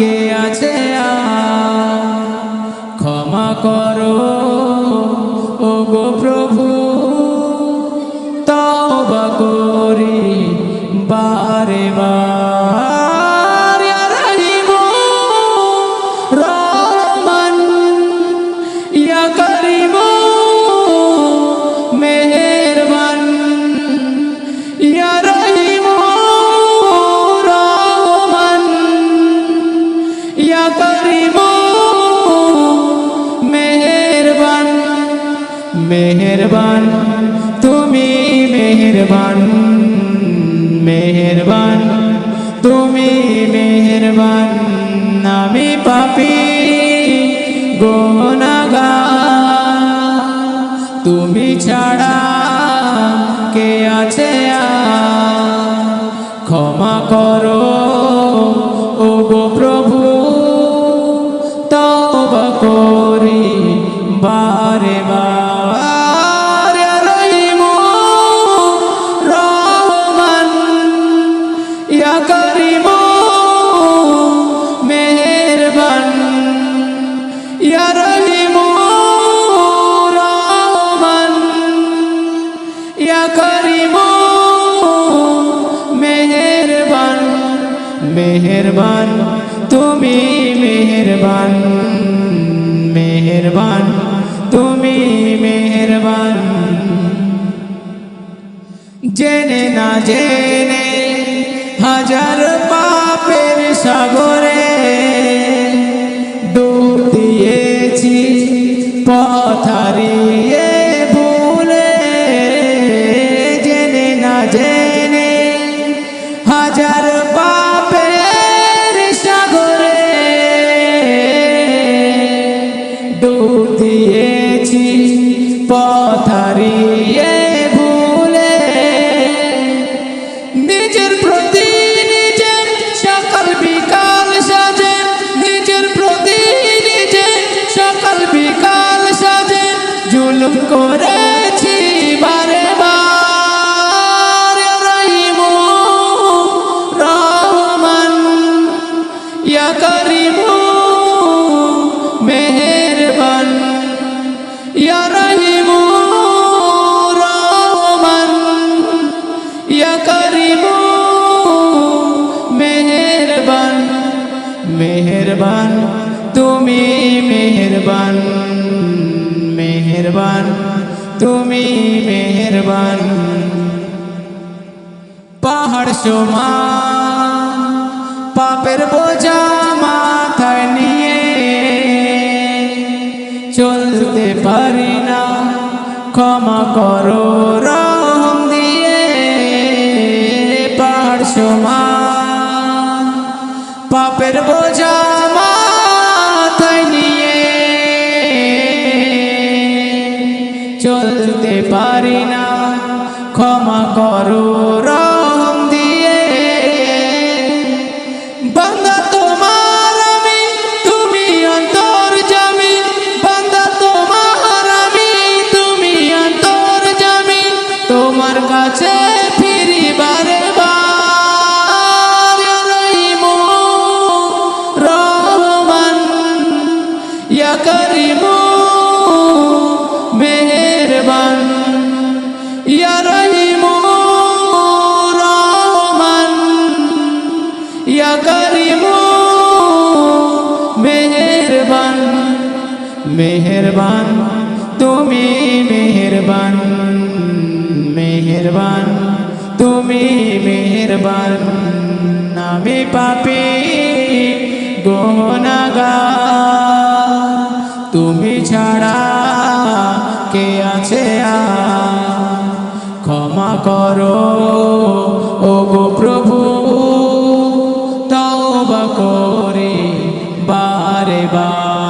কে আছে? ক্ষমা করো মেহেরবান, তুমি মেহরবান মেহরবান, তুমি মেহরবান, আমি পাপি গোনাগা তুমি ছাড়া কে আছে? ক্ষমা করো ও গো প্রভু তবা করি বারে বার মেহেরবান, তুমি মেহেরবান মেহেরবান, তুমি মেহেরবান। জেনে না জেনে হাজার পাপের সাগরে ডুব দিয়েছি পথারিয়ে পথারিয়ে ভুলে নিজের প্রতি নিজের সকাল বিকাল সাজে, নিজের প্রতি নিজের সকাল বিকাল সাজে, জুলুম করেছি মেহেরবান, তুমি মেহেরবান মেহেরবান, তুমি মেহেরবান। পাহাড় সমান, পাপের বোঝা মাথায় নিয়ে চলতে পারি না, ক্ষমা করো রহম দিয়ে। পাহাড় সমান, পাপের বোঝা করিমু, মেহেরবান। ইয়া রহিমু ইয়া করিমু, মেহেরবান। মেহেরবান, তুমি মেহেরবান। মেহেরবান, তুমি মেহেরবান। আমি পাপি গোনাগা কে আছে ক্ষমা করো। ও গো প্রভু তাও বা করে বারে বার।